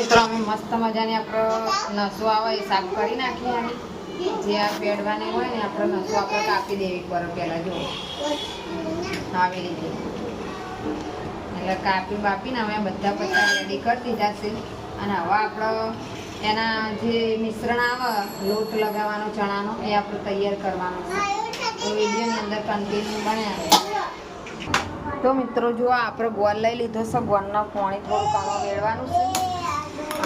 મિત્રો, અમે મસ્ત મજાની આપણે નસો આવે એ સાફ કરી નાખીએ અને જે આ પેડવાની હોય ને આપણે નસો આપણે કાપી દેવી પર પહેલાં જો આવી રીતે. એટલે કાપી બાપીને અમે બધા પછી રેડી કરી દીધા છે. અને હવે આપણે એના જે મિશ્રણ આવે, લોટ લગાવવાનો, ચણાનો, એ આપણે તૈયાર કરવાનો છે. તો વિડીયોની અંદર કન્ટિન્યુ બન્યા તો મિત્રો જો આપણે ગોળ લઈ લીધો છે. ગોળના પાણી થોડું કામ મેળવાનું છે.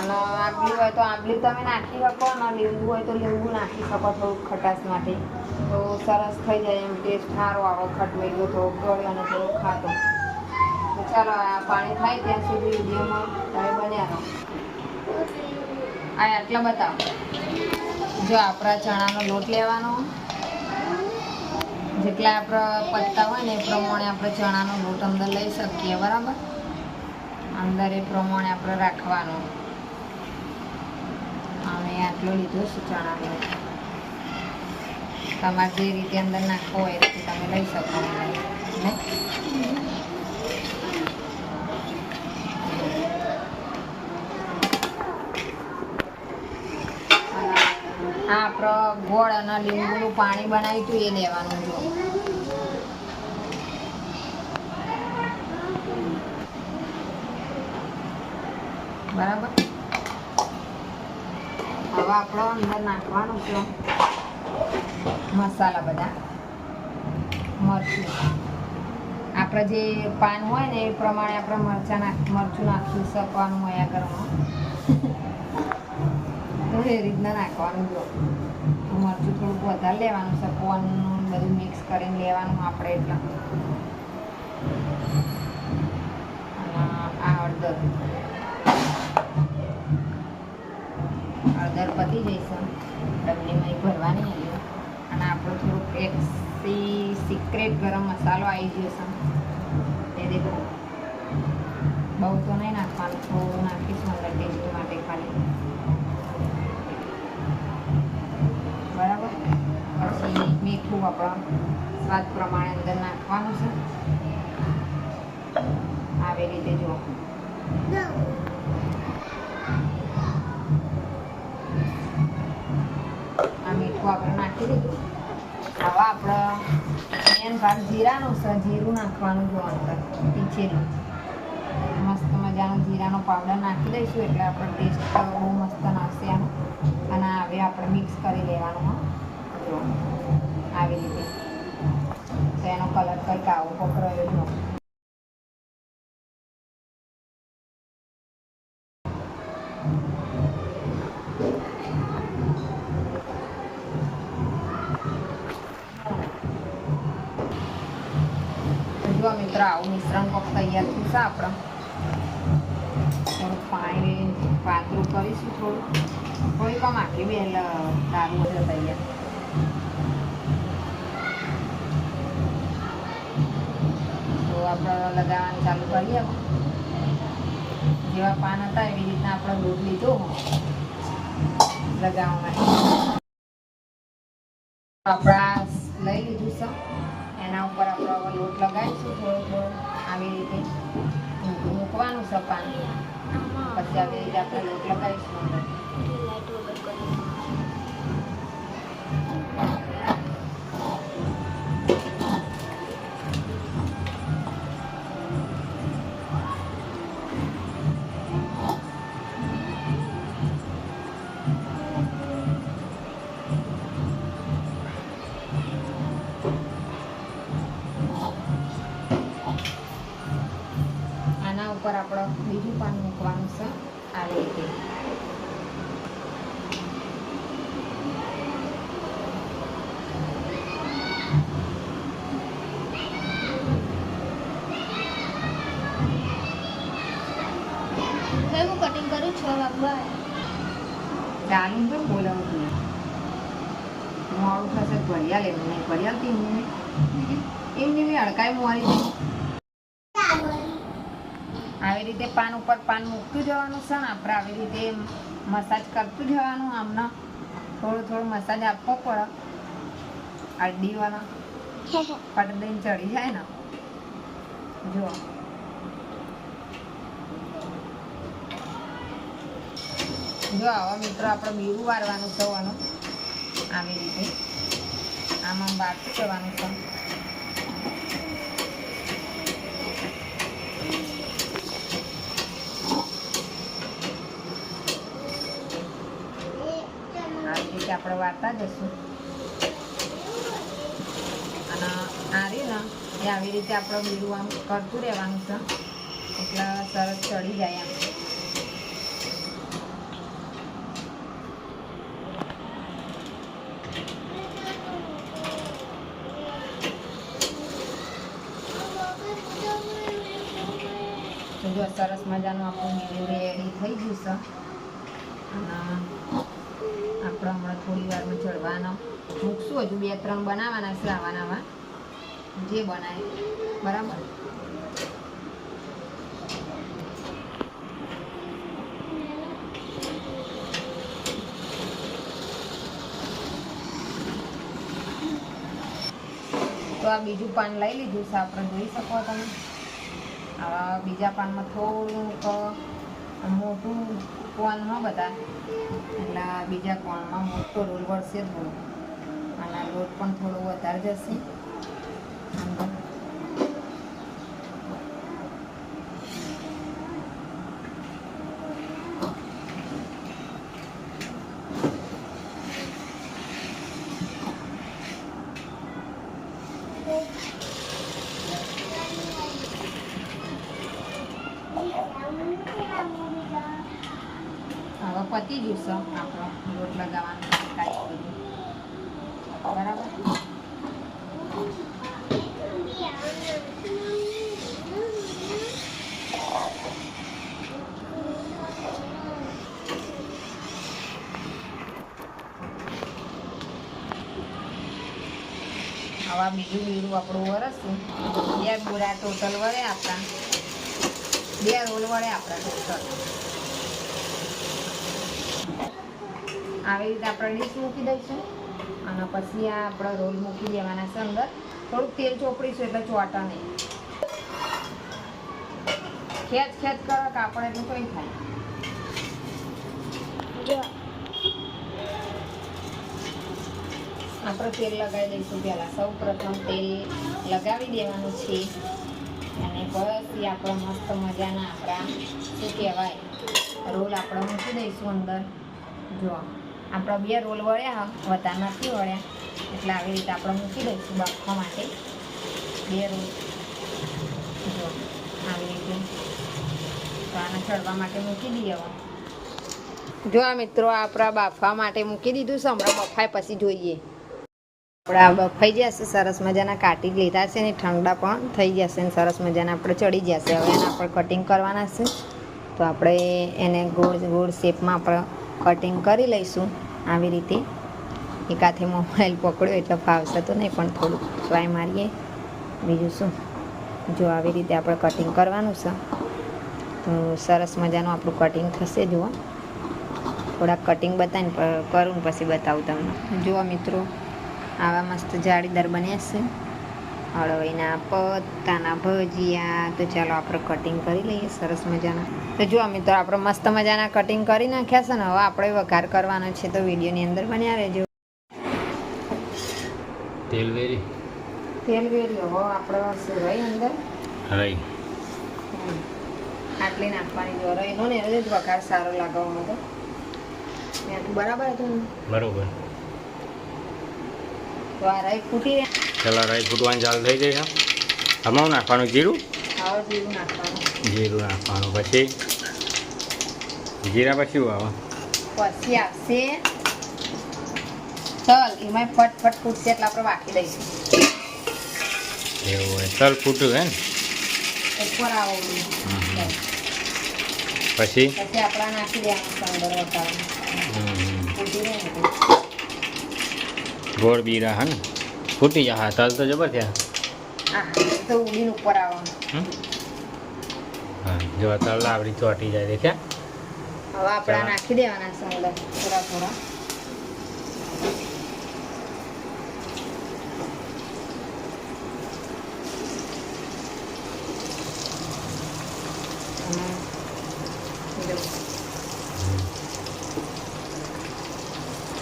અને આંબલી હોય તો આંબલી તમે નાખી શકો અને લીંબુ હોય તો લીંબુ નાખી શકો થોડુંક ખટાશ માટે. તો સરસ થઈ જાય એમ ટેસ્ટ સારો આવો ખટમેલો થોડો ગળ્યો અને થોડો ખાતો તો ચાલો, આ પાણી થાય ત્યાં સુધી વિડીયોમાં તમે બન્યા રહો. આ આટલા બતાવો. જો આપણા ચણાનો લોટ લેવાનો. જેટલા આપણા પત્તા હોય ને એ પ્રમાણે આપણે ચણાનો લોટ અંદર લઈ શકીએ, બરાબર? અંદર એ પ્રમાણે આપણે રાખવાનો. અમે આટલો લીધો છે. ચણાનો તમારે જે રીતે અંદર નાખવો હોય એ તમે લઈ શકો આપણો ગોળ અને લીંબુનું પાણી બનાવ્યું હતું એ લેવાનું જો બરાબર હવે આપણો અંદર નાખવાનું છે. મસાલા બધા. મરચું. આપણે જે પાન હોય ને એ પ્રમાણે આપણે મરચાં નાખ, મરચું નાખી શકવાનું હોય આગળમાં તો એ રીતના નાખવાનું જો. મરચું થોડુંક વધારે લેવાનું છે કોનનું બધું મિક્સ કરીને લેવાનું આપણે એટલા. સિક્રેટ ગરમ મસાલો આવી ગયો છે. એ દેખો. બહુ તો નહીં નાખવાનું, થોડું નાખીશું અંદર ટેસ્ટ માટે ખાલી. બરાબર? પછી મીઠું આપણા સ્વાદ પ્રમાણે અંદર નાખવાનું છે. આવી રીતે જો. આ મીઠું આપણે નાખી દીધું. મેન ભાગ જીરાનું છે જીરું નાખવાનું જો અંદર, પીછેલું. મસ્ત મજાનો જીરાનો પાવડર નાખી દઈશું એટલે આપણો ટેસ્ટ બહુ મસ્ત નાખશે આનો અને હવે આપણે મિક્સ કરી લેવાનું જો, આવી રીતે. તો એનો કલર કંઈક આવો પકડાયો આવું મિશ્રણ કોક તૈયાર થશે આપણે થોડુંક પાણી પાતળું કરીશું થોડું થોડી પણ આખી બે દારૂ બધો તૈયાર તો આપણે લગાવવાનું ચાલુ કરીએ. જેવા પાન હતા એવી રીતના આપણે દૂધ લીધો લગાવવા માટે આપણા લઈ લીધું છે એના ઉપર આપણે લોટ લગાવીશું, થોડો થોડો આવી રીતે મૂકવાનું છે પાન પછી આવી રીતે આપણે લોટ લગાવીશું. આના ઉપર આપણે બીજું પાન મૂકવાનું છે. આવી રીતે હું કટિંગ કરું છ વાગવા ચાલુ પણ બોલાવું તું મોડું થશે ભરિયા લેવું નહીં. ભરિયાલતી એમને એમની અડકાઈ મારી રીતે પાન ઉપર પાન મૂકતું જવાનું છે, આપણે આવી રીતે મસાજ કરતું જવાનું, આમને થોડું થોડું મસાજ આપવો પડે. અડીવાના પટ દઈને ચડી જાય ને. જો જો આવા મિત્રો આપણે બીરું વારવાનું થવાનું આવી રીતે. આમાં બારતું જવાનું છે આવી રીતે આપણે વાર્તા જશું. અને આ ને એ આવી રીતે આપણે બીરું આમ કરતું રહેવાનું છે. એટલે સરસ ચડી જાય આમ જો સરસ મજાનું આપણું મીરું રેડી થઈ ગયું છે. અને આપણે હમણાં થોડી વારમાં ચડવાનો મૂકશું, હજુ બે ત્રણ બનાવવાના છે આવા નવા. જે બનાય, બરાબર? તો આ બીજું પાન લઈ લીધું છે, આપણે જોઈ શકો તમે. આવા બીજા પાનમાં થોડુંક મોટું હોય બધા. એટલે બીજા કોણમાં મોટો રોલ વળશે થોડો. અને આ લોટ પણ થોડો વધારે જશે અંદર. હવે પતી ગયું આપણો લોટ લગાવવાનું કાંઈ બધું બરાબર? આવા બીજું બીજું આપણું વરસું બે બોરા ટોટલ વળે આપણા. બે રોલ વળે આપણા ટોટલ આવી રીતે આપણે ડીશ મૂકી દઈશું. અને પછી આ આપણે રોલ મૂકી દેવાના છે અંદર. થોડુંક તેલ ચોપડીશું એટલે ચોટા નહીં. ખેંચ ખેંચ કરો, કાપડ એટલું કંઈ થાય આપણે તેલ લગાવી દઈશું પહેલાં. સૌ પ્રથમ તેલ લગાવી દેવાનું છે. અને પછી આપણે મસ્ત મજાના આપણા, શું કહેવાય, રોલ આપણે મૂકી દઈશું અંદર. જો આપણા બે રોલ વળ્યા વધારે નથી વળ્યા. એટલે આવી રીતે આપણે મૂકી દઈશું બાફવા માટે. બે રોલ. જો, આવી રીતે. તો આને ચડવા માટે મૂકી દઈએ હવે. જો આ મિત્રો, આપણા બાફવા માટે મૂકી દીધું છે, હમણાં બફાય પછી જોઈએ. આપણા બફાઈ જશે સરસ મજાના કાઢી લીધા છે ને ઠંડા પણ થઈ જશે ને સરસ મજાના. આપણે ચડી જશે હવે એને આપણે કટિંગ કરવાના છે. તો આપણે એને ગોળ ગોળ શેપમાં આપણે કટિંગ કરી લઈશું. આવી રીતે એક હાથે મોબાઈલ પકડ્યો એટલે ફાવશે તો નહીં, પણ થોડુંક ટ્રાય મારીએ. બીજું શું? જો આવી રીતે આપણે કટિંગ કરવાનું છે, તો સરસ મજાનું આપણું કટિંગ થશે, જુઓ. થોડાક કટિંગ બતાવીને કરું પછી બતાવું તમને. જુઓ મિત્રો, આવા મસ્ત જાળીદાર બન્યા છે. અળવાઈના પત્તાના ભજીયા તો ચાલો આપણે કટિંગ કરી લઈએ સરસ મજાના. તો જુઓ મિત્રો આપણે મસ્ત મજાના કટિંગ કરી નાખ્યા છે ને હવે આપણે વઘાર કરવાનો છે તો વિડીયોની અંદર બન્યા રહેજો. તેલ વેરી. તેલ વેર્યો હવે આપણે સેવાઈ અંદર? રાઈ. આટલી નાખવાની જો રહીનો ને એને જ વઘાર સારો લાગવામાં તો ત્યાં બરાબર હતું બરોબર. તો આ રાઈ ફૂટી રહ્યા પેલા રાઈ ફૂટવાની ચાલુ થઈ ગઈ છે. આમાં નાખવાનું જીરું? જીરું નાખવાનું. જીરું નાખવાનું. પછી? જીરા પછી આવે? પછી આવશે તલ. એમાં ફટફટ ફટ ફૂટશે એટલે આપણે વાકી દઈશું. એવું હોય. તલ ફૂટ્યું હે ને? ઉપર આવો. પછી? પછી આપણા નાખી દેવાનું. સંદર વટાવાનું ફૂટી રહે ને. તો. ગોળ બીરા હા ને ફૂટી જા હા તલ તો જબર થયા. હા હા તો ઉડીને ઉપર આવવાનું. હા જો તલ આવડી ચોટી જાય દેખ્યા? હવે આપણા નાખી દેવાના સંદર થોડા થોડા.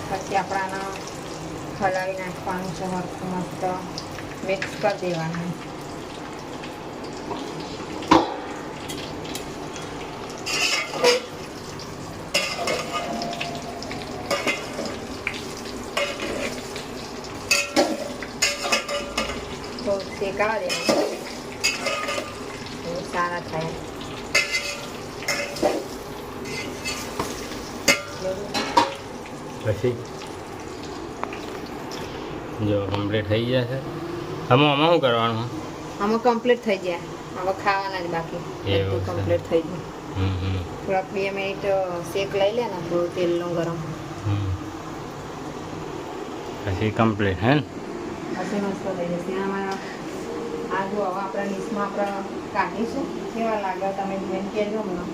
પછી આપણે આને હલાવી નાખવાનું છે હરખું મસ્ત મિક્સ કરી દેવાનું. તો શેકાવા દેવાનું. સારા થાય. પછી? જો કમ્પ્લીટ થઈ ગયા છે. આમાં આમાં શું કરવાનું? આમાં કમ્પ્લીટ થઈ ગયા. હવે ખાવાના જ બાકી. બધું કમ્પ્લીટ થઈ ગયું. થોડાક બે મિનિટ શેક લઈ લે ને થોડું તેલનું ગરમ. પછી કમ્પ્લીટ હે ને? પછી મસ્ત થઈ જશે. આમાં આ જો હવે આપણે ડીશમાં આપણે કાઢીશું કેવા લાગે તમે? બેન કહેજો મને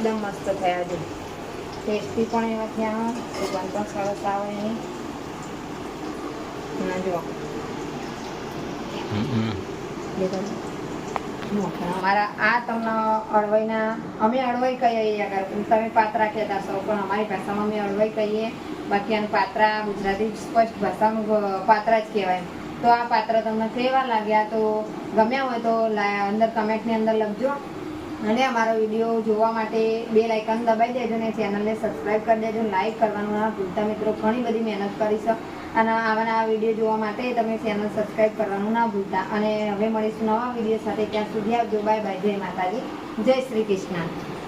એકદમ મસ્ત થયા છે. ટેસ્ટી પણ એવા થયા સુગંધ પણ સરસ આવે એની ના? જુઓ, અમારા આ તમને અળવાઈના અમે અળવાઈ કહીએ આગળ. તમે પાત્રા કહેતા છો પણ અમારી ભાષામાં અમે અળવાઈ કહીએ. બાકી આનું પાત્રા ગુજરાતી સ્પષ્ટ ભાષાનું પાત્રા જ કહેવાય. તો આ પાત્ર તમને કેવા લાગ્યા? તો ગમ્યા હોય તો અંદર કમેન્ટની અંદર લખજો. અને અમારો વીડિયો જોવા માટે બે લાઇકન દબાઈ દેજો ને ચેનલને સબસ્ક્રાઈબ કરી દેજો લાઈક કરવાનું ના ભૂલતા મિત્રો, ઘણી બધી મહેનત કરી શકો અને આવાના વીડિયો જોવા માટે તમે ચેનલ સબસ્ક્રાઈબ કરવાનું ના ભૂલતા. અને હવે મળીશું નવા વીડિયો સાથે, ત્યાં સુધી આવજો. Bye bye. જય માતાજી. જય શ્રી કૃષ્ણ.